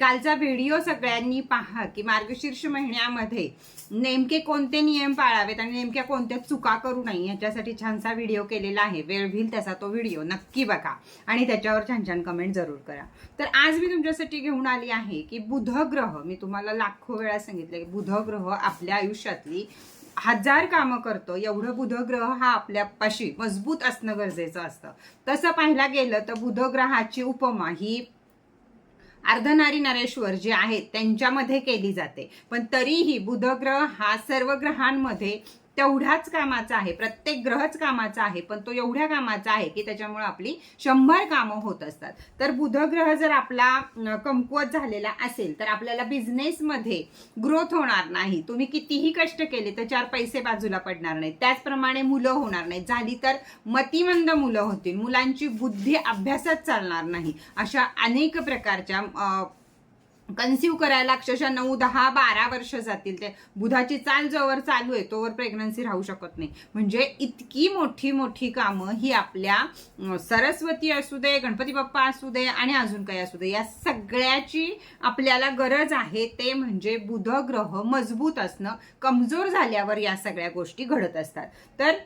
कालचा व्हिडिओ सगळ्यांनी पहा की मार्गशीर्ष महिन्यामध्ये नेमके कोणते नियम पाळावेत आणि नेमक्या कोणत्या चुका करू नये याच्यासाठी छानसा व्हिडिओ केलेला आहे. वेळ होईल त्याचा तो व्हिडिओ नक्की बघा आणि त्याच्यावर छान छान कमेंट जरूर करा. तर आज मी तुमच्यासाठी घेऊन आली आहे की बुध ग्रह मी तुम्हाला लाखो वेळा सांगितलं की बुध ग्रह आपल्या आयुष्यातली हजार कामं करतो. एवढं बुध ग्रह हा आपल्यापाशी मजबूत असणं गरजेचं असतं. तसं पाहायला गेलं तर बुध ग्रहाची उपमा ही अर्धनारी नरेश्वर जे आहेत त्यांच्यामध्ये केली जाते. पण तरीही बुधग्रह हा सर्व ग्रहांमध्ये तेवढ्याच कामाचा आहे प्रत्येक ग्रहच कामाचा आहे पण तो एवढ्या कामाचा आहे की त्याच्यामुळे आपली शंभर कामं होत असतात. तर बुध ग्रह जर आपला कमकुवत झालेला असेल तर आपल्याला बिझनेसमध्ये ग्रोथ होणार नाही. तुम्ही कितीही कष्ट केले तर चार पैसे बाजूला पडणार नाहीत. त्याचप्रमाणे मुलं होणार नाहीत. झाली तर मतिमंद मुलं होतील. मुलांची बुद्धी अभ्यासात चालणार नाही. अशा अनेक प्रकारच्या कन्सिव्ह करायला अक्षरशः नऊ दहा बारा वर्ष जातील. ते बुधाची चाल जोवर चालू आहे तोवर प्रेग्नन्सी राहू शकत नाही. म्हणजे इतकी मोठी मोठी कामं ही आपल्या सरस्वती असू दे गणपती बाप्पा असू दे आणि अजून काही असू दे या सगळ्याची आपल्याला गरज आहे. ते म्हणजे बुध ग्रह मजबूत असणं कमजोर झाल्यावर या सगळ्या गोष्टी घडत असतात. तर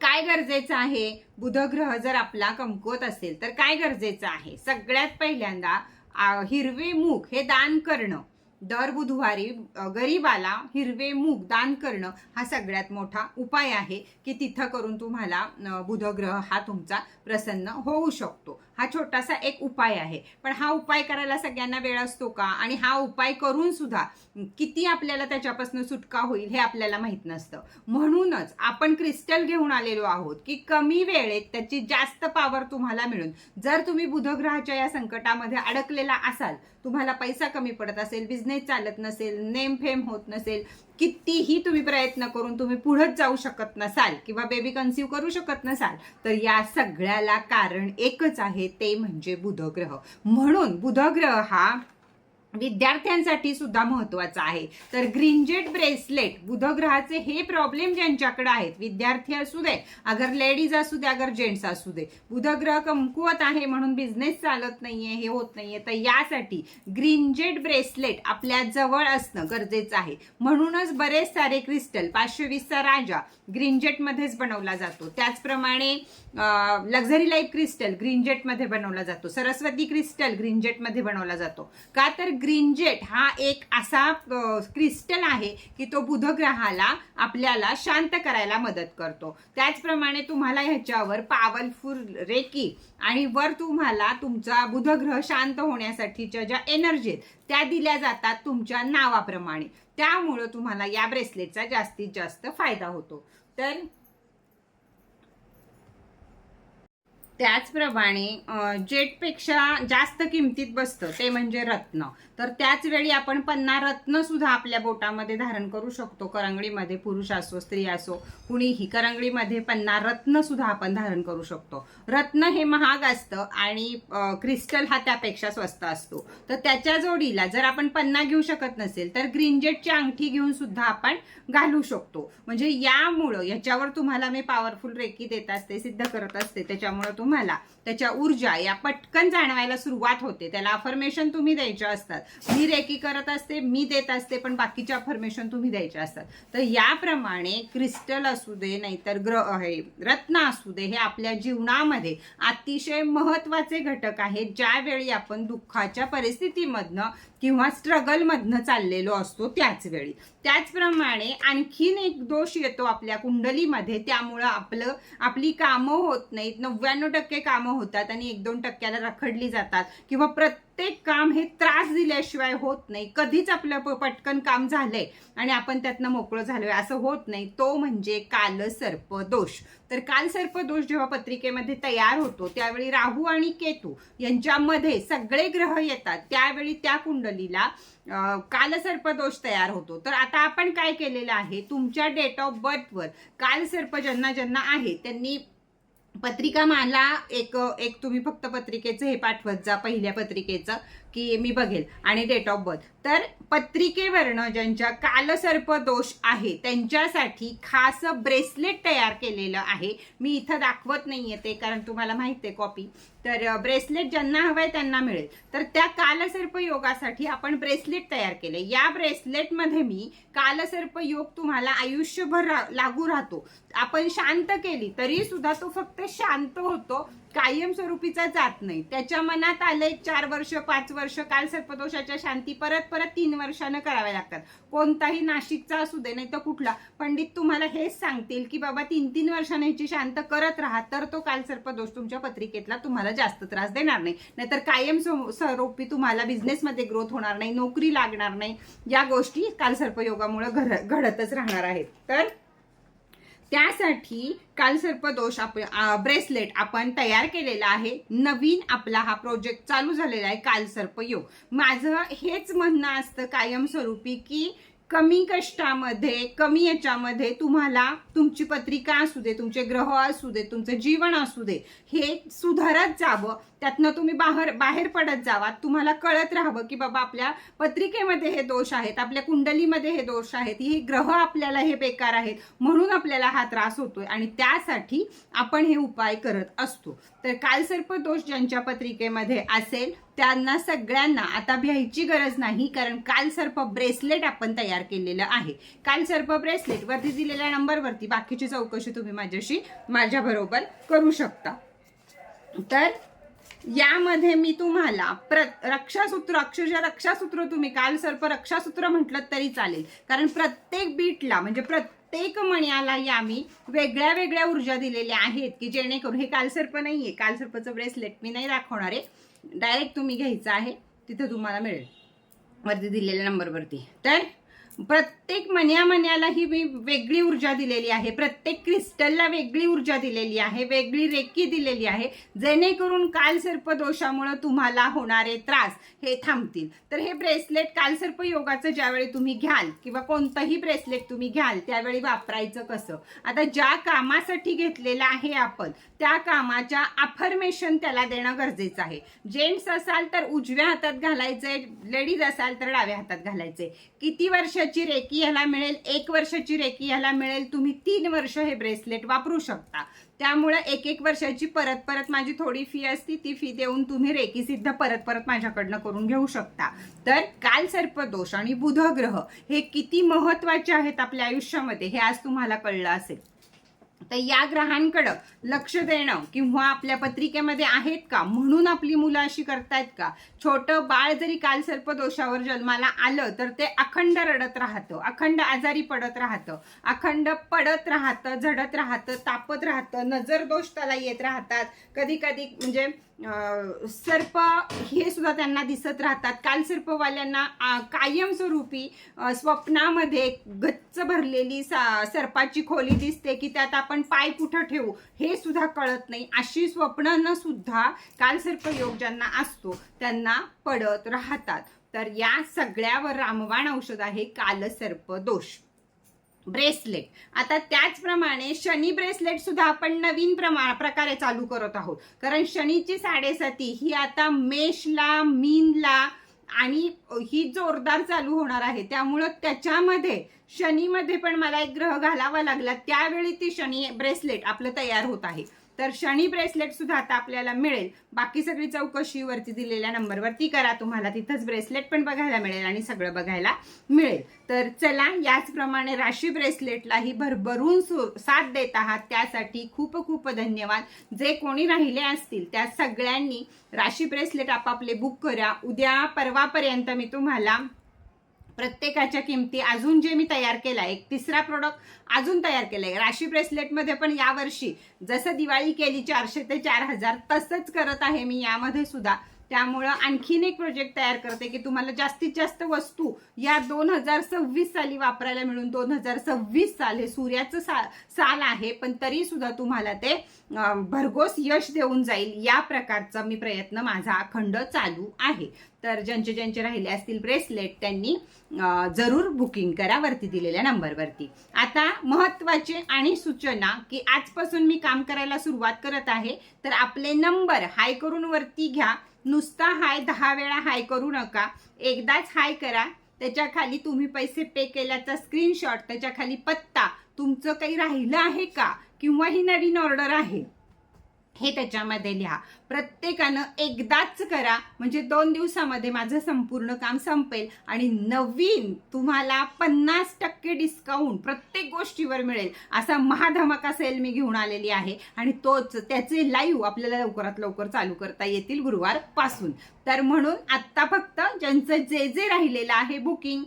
काय गरजेचं आहे? बुधग्रह जर आपला कमकुवत असेल तर काय गरजेचं आहे? सगळ्यात पहिल्यांदा हिरवे मूग हे दान करणं. दर बुधवारी गरीबाला हिरवे मूग दान करणं हा सगळ्यात मोठा उपाय आहे की तिथं करून तुम्हाला बुधग्रह हा तुमचा प्रसन्न होऊ शकतो. हा छोटासा एक उपाय आहे. पण हा उपाय करायला सगळ्यांना वेळ असतो का? आणि हा उपाय करून सुद्धा किती आपल्याला त्याच्यापासून सुटका होईल हे आपल्याला माहीत नसतं. म्हणूनच आपण क्रिस्टल घेऊन आलेलो आहोत की कमी वेळेत त्याची जास्त पॉवर तुम्हाला मिळून जर तुम्ही बुधग्रहाच्या या संकटामध्ये अडकलेला असाल तुम्हाला पैसा कमी पडत असेल बिझनेस चालत नसेल नेम फेम होत नसेल कितीही तुम्ही प्रयत्न करून तुम्ही पुढंच जाऊ शकत नसाल किंवा बेबी कन्सिव्ह करू शकत नसाल तर या सगळ्याला कारण एकच आहे ते म्हणजे बुधग्रह. म्हणून बुधग्रह हा विद्यार्थ्यांसाठी सुद्धा महत्वाचं आहे. तर ग्रीनजेट ब्रेसलेट बुधग्रहाचे हे प्रॉब्लेम ज्यांच्याकडे आहेत विद्यार्थी असू दे अगर लेडीज असू दे अगर जेंट्स असू दे बुधग्रह कमकुवत आहे म्हणून बिझनेस चालत नाहीये हे होत नाहीये तर यासाठी ग्रीनजेट ब्रेसलेट आपल्या जवळ असणं गरजेचं आहे. म्हणूनच बरेच सारे क्रिस्टल पाचशे वीसचा राजा ग्रीनजेटमध्येच बनवला जातो. त्याचप्रमाणे लक्झरी लाईफ क्रिस्टल ग्रीनजेटमध्ये बनवला जातो. सरस्वती क्रिस्टल ग्रीनजेटमध्ये बनवला जातो. का तर ग्रीनजेट हा एक असा क्रिस्टल आहे की तो बुधग्रहाला आपल्याला शांत करायला मदत करतो. त्याचप्रमाणे तुम्हाला ह्याच्यावर पावरफुल रेकी आणि वर तुम्हाला तुमचा बुधग्रह शांत होण्यासाठीच्या ज्या एनर्जी आहेत त्या दिल्या जातात तुमच्या नावाप्रमाणे. त्यामुळं तुम्हाला या ब्रेसलेटचा जास्तीत जास्त फायदा होतो. तर त्याचप्रमाणे जेटपेक्षा जास्त किमतीत बसतं ते म्हणजे रत्न. तर त्याच वेळी आपण पन्ना रत्न सुद्धा आपल्या बोटामध्ये धारण करू शकतो. करंगडीमध्ये पुरुष असो स्त्री असो कुणीही करंगळीमध्ये पन्ना रत्न सुद्धा आपण धारण करू शकतो. रत्न हे महाग असतं आणि क्रिस्टल हा त्यापेक्षा स्वस्त असतो. तर त्याच्या जोडीला जर आपण पन्ना घेऊ शकत नसेल तर ग्रीनजेटची अंगठी घेऊन सुद्धा आपण घालू शकतो. म्हणजे यामुळं याच्यावर तुम्हाला मी पॉवरफुल रेकी देत असते सिद्ध करत असते. त्याच्यामुळं तुम्हाला त्याच्या ऊर्जा या पटकन जाणवायला सुरुवात होते. त्याला अफर्मेशन तुम्ही द्यायच्या असतात. मी रेकी करत असते मी देत असते पण बाकीच्या अफर्मेशन तुम्ही द्यायच्या असतात. तर याप्रमाणे क्रिस्टल असू दे नाहीतर ग्रह हे रत्न असू दे हे आपल्या जीवनामध्ये अतिशय महत्त्वाचे घटक आहेत. ज्यावेळी आपण दुःखाच्या परिस्थितीमधनं किंवा स्ट्रगलमधनं चाललेलो असतो त्याच वेळी त्याचप्रमाणे आणखीन एक दोष येतो आपल्या कुंडलीमध्ये. त्यामुळं आपलं आपली कामं होत नाहीत. नव्याण्णव टक्के कामं होतात आणि एक दोन टक्क्याला रखडली जातात. किंवा प्रत्येक काम हे त्रास दिल्याशिवाय होत नाही. कधीच आपलं प- पटकन काम झालंय आणि आपण त्यातनं मोकळं झालोय. असं होत नाही. तो म्हणजे कालसर्प दोष. तर कालसर्प दोष जेव्हा पत्रिकेमध्ये तयार होतो त्यावेळी राहू आणि केतू यांच्यामध्ये सगळे ग्रह येतात. त्यावेळी त्या कुंडलीला कालसर्प दोष तयार होतो. तर आता आपण काय केलेलं आहे? तुमच्या डेट ऑफ बर्थवर कालसर्प ज्यांना ज्यांना आहे त्यांनी पत्रिका मला एक एक तुम्ही फक्त पत्रिकेचं हे पाठवत जा पहिल्या पत्रिकेचं. की मी बघेल. आणि डेट ऑफ बर्थ तर पत्रिकेवरनं ज्यांच्या कालसर्प दोष आहे त्यांच्यासाठी खास ब्रेसलेट तयार केलेलं आहे. मी इथं दाखवत नाहीये ते कारण तुम्हाला माहिती आहे कॉपी तर ब्रेसलेट ज्यांना हवंय त्यांना मिळेल. तर त्या कालसर्प योगासाठी आपण ब्रेसलेट तयार केले या ब्रेसलेटमध्ये मी कालसर्प योग तुम्हाला आयुष्यभर रा- लागू राहतो. आपण शांत केली तरी सुद्धा तो फक्त शांत होतो. कायमस्वरूपीचा जात नाही. त्याच्या मनात आलंय चार वर्ष पाच वर्ष काल सर्पदोषाच्या शांती परत परत तीन वर्षानं कराव्या लागतात. कोणताही नाशिकचा असू दे नाही तर कुठला. पंडित तुम्हाला हेच सांगतील की बाबा तीन तीन वर्षाने ह्याची शांत करत राहा तर तो काल सर्पदोष तुमच्या पत्रिकेतला तुम्हाला जास्त त्रास देणार नाही. नाहीतर कायम स्वरूपी तुम्हाला बिझनेसमध्ये ग्रोथ होणार नाही नोकरी लागणार नाही. या गोष्टी काल सर्पयोगामुळे घडतच राहणार आहेत. तर त्यासाठी कालसर्पदोष आप ब्रेसलेट आपण तयार केलेला आहे. नवीन आपला हा प्रोजेक्ट चालू झालेला आहे कालसर्पयोग माझं हेच म्हणणं असतं कायमस्वरूपी की कमी कष्टामध्ये कमी याच्यामध्ये तुम्हाला तुमची पत्रिका असू दे तुमचे ग्रह असू दे तुमचं जीवन असू दे हे सुधारत जावं. त्यातनं तुम्ही बाहेर बाहेर पडत जावा. तुम्हाला कळत राहावं की बाबा आपल्या पत्रिकेमध्ये हे दोष आहेत आपल्या कुंडलीमध्ये हे दोष आहेत ही ग्रह आपल्याला हे बेकार आहेत म्हणून आपल्याला हा त्रास होतोय आणि त्यासाठी आपण हे उपाय करत असतो. तर कालसर्प दोष ज्यांच्या पत्रिकेमध्ये असेल त्यांना सगळ्यांना आता भ्यायची गरज नाही कारण कालसर्प ब्रेसलेट आपण तयार केलेलं आहे. कालसर्प ब्रेसलेट वरती दिलेल्या नंबरवरती बाकीची चौकशी तुम्ही माझ्याशी माझ्याबरोबर करू शकता. तर यामध्ये मी तुम्हाला प्र रक्षासूत्र अक्षरशः रक्षासूत्र तुम्ही काल सर्प रक्षासूत्र म्हटलं तरी चालेल. कारण प्रत्येक बीटला म्हणजे प्रत्येक मण्याला या मी वेगळ्या वेगळ्या ऊर्जा दिलेल्या आहेत की जेणेकरून हे कालसर्प नाहीये कालसर्पचं ब्रेसलेट मी नाही दाखवणार आहे. डायरेक्ट तुम्ही घ्यायचं आहे तिथं तुम्हाला मिळेल. वरती दिलेल्या नंबरवरती. तर प्रत्येक मन्या मन्यालाही मी वेगळी ऊर्जा दिलेली आहे. प्रत्येक क्रिस्टलला वेगळी ऊर्जा दिलेली आहे. वेगळी रेकी दिलेली आहे. जेणेकरून कालसर्प दोषामुळे तुम्हाला होणारे त्रास हे थांबतील. तर हे ब्रेसलेट कालसर्प योगाचं ज्यावेळी तुम्ही घ्याल किंवा कोणतंही ब्रेसलेट तुम्ही घ्याल त्यावेळी वापरायचं कसं? आता ज्या कामासाठी घेतलेलं आहे आपण त्या कामाच्या अफर्मेशन त्याला देणं गरजेचं आहे. जेंट्स असाल तर उजव्या हातात घालायचंय लेडीज असाल तर डाव्या हातात घालायचंय. किती वर्ष वर्षाची रेकी ह्याला मिळेल एक वर्षाची रेकी ह्याला मिळेल तुम्ही तीन वर्ष हे ब्रेसलेट वापरू शकता. त्यामुळे एक एक वर्षाची परत परत माझी थोडी फी असती ती फी देऊन तुम्ही रेकी सिद्ध परत परत माझ्याकडनं करून घेऊ शकता. तर काल सर्पदोष आणि बुध ग्रह हे किती महत्त्वाचे आहेत आपल्या आयुष्यामध्ये हे आज तुम्हाला कळलं असेल. तर या ग्रहांकडं लक्ष देणं किंवा आपल्या पत्रिकेमध्ये आहेत का? म्हणून आपली मुलं अशी करतायत का? छोटं बाळ जरी काल सर्पदोषावर जन्माला आलं तर ते अखंड रडत राहतं अखंड आजारी पडत राहतं अखंड पडत राहतं झडत राहतं तापत राहतं नजर दोष त्याला येत राहतात. कधी कधी म्हणजे सर्प हे सुद्धा त्यांना दिसत राहतात. काल सर्पवाल्यांना कायमस्वरूपी स्वप्नामध्ये गच्च भरलेली सा- सर्पाची खोली दिसते की त्यात आपण पाय कुठं ठेवू हे सुद्धा कळत नाही. अशी स्वप्नानं सुद्धा काल सर्पयोग ज्यांना असतो त्यांना पडत राहतात. तर या सगळ्यावर रामबाण औषध आहे कालसर्प दोष. ब्रेसलेट. आता त्याचप्रमाणे शनी ब्रेसलेट सुद्धा आपण नवीन प्रमा प्रकारे चालू करत आहोत. कारण शनीची साडेसाती ही आता मेषला मीनला आणि ही जोरदार चालू होणार आहे. त्यामुळं त्याच्यामध्ये शनीमध्ये पण मला एक ग्रह घालावा लागला. त्यावेळी ती शनी ब्रेसलेट आपलं तयार होत आहे. तर शनी ब्रेसलेट सुद्धा आता आपल्याला मिळेल. बाकी सगळी चौकशी वरती दिलेल्या नंबरवरती करा. तुम्हाला तिथंच ब्रेसलेट पण बघायला मिळेल आणि सगळं बघायला मिळेल. तर चला याचप्रमाणे राशी ब्रेसलेटलाही भरभरून सु- साथ देत आहात. त्यासाठी खूप खूप धन्यवाद. जे कोणी राहिले असतील त्या सगळ्यांनी राशी ब्रेसलेट आपापले बुक करा. उद्या परवापर्यंत मी तुम्हाला प्रत्येकाच्या किमती अजून जे मी तयार केला एक तिसरा प्रोडक्ट अजून तयार केलाय राशी ब्रेसलेटमध्ये पण यावर्षी जसं दिवाळी केली चारशे ते चार हजार तसंच करत आहे मी यामध्ये सुद्धा. त्यामुळं आणखीन एक प्रोजेक्ट तयार करते की तुम्हाला जास्तीत जास्त वस्तू या दोन हजार सव्वीस साली वापरायला मिळून दोन हजार सव्वीस साल हे सूर्याचं सा साल आहे पण तरी सुद्धा तुम्हाला ते भरघोस यश देऊन जाईल या प्रकारचा मी प्रयत्न माझा अखंड चालू आहे. तर ज्यांचे ज्यांचे राहिले असतील ब्रेसलेट त्यांनी जरूर बुकिंग करा वरती दिलेल्या नंबरवरती आता महत्त्वाचे आणि सूचना की आजपासून मी काम करायला सुरुवात करत आहे तर आपले नंबर हाय करून वरती घ्या. नुसता हाय दहा वेळा हाय करू नका. एकदाच हाय करा. त्याच्याखाली तुम्ही पैसे पे केल्याचा स्क्रीनशॉट त्याच्याखाली पत्ता तुमचं काही राहिलं आहे का? किंवा ही नवीन ऑर्डर आहे? हे त्याच्यामध्ये लिहा. प्रत्येकानं एकदाच करा. म्हणजे दोन दिवसामध्ये माझं संपूर्ण काम संपेल आणि नवीन तुम्हाला पन्नास टक्के डिस्काउंट प्रत्येक गोष्टीवर मिळेल. असा महाधमाका सेल मी घेऊन आलेली आहे. आणि तोच त्याचे लाईव्ह आपल्याला लवकरात लवकर चालू करता येतील गुरुवारपासून. तर म्हणून आत्ता फक्त ज्यांचं जे जे राहिलेलं आहे बुकिंग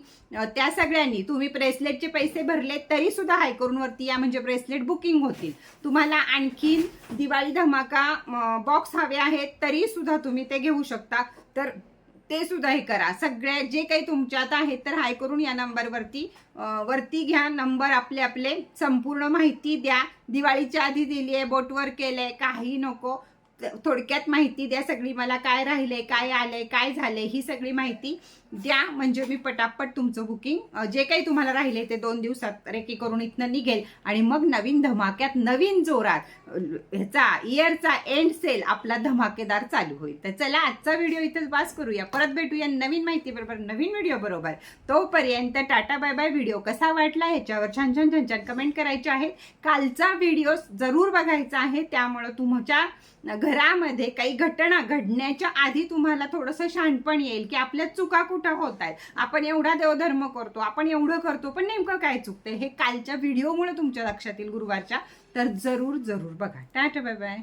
त्या सगळ्यांनी तुम्ही ब्रेसलेटचे पैसे भरले तरी सुद्धा हाय वरती या म्हणजे ब्रेसलेट बुकिंग होतील. तुम्हाला आणखीन दिवाळी धमाका बॉक्स हवे आहेत तरी सुद्धा तुम्ही ते घेऊ शकता. तर ते सुद्धा हे करा. सगळ्या जे काही तुमच्यात आहेत तर हाय करून या नंबरवरती वरती घ्या नंबर आपले आपले. संपूर्ण माहिती द्या. दिवाळीच्या आधी दिली आहे बोटवर केलंय. काही नको. थोडक्यात माहिती द्या सगळी मला काय राहिलंय काय आलंय काय झालंय ही सगळी माहिती द्या. म्हणजे मी पटापट तुमचं बुकिंग जे काही तुम्हाला राहिले ते दोन दिवसात रेकी करून इथनं निघेल. आणि मग नवीन धमाक्यात नवीन जोरात ह्याचा इयरचा एंड सेल आपला धमाकेदार चालू होईल. तर चला आजचा व्हिडिओ इथेच पास करूया. परत भेटूया नवीन माहिती बरोबर नवीन व्हिडिओ बरोबर. तोपर्यंत टाटा बाय बाय. व्हिडिओ कसा वाटला ह्याच्यावर छान छान छान छान कमेंट करायचे आहेत. कालचा व्हिडिओ जरूर बघायचा आहे. त्यामुळं तुमच्या घरामध्ये काही घटना घडण्याच्या आधी तुम्हाला थोडंसं शहाणपण येईल की आपल्या चुका कुठं होत आहेत? आपण एवढा देवधर्म करतो आपण एवढं करतो पण नेमकं काय चुकतंय? हे कालच्या व्हिडिओमुळे तुमच्या लक्षात येईल गुरुवारच्या. तर जरूर जरूर बघा. Tata bye bye.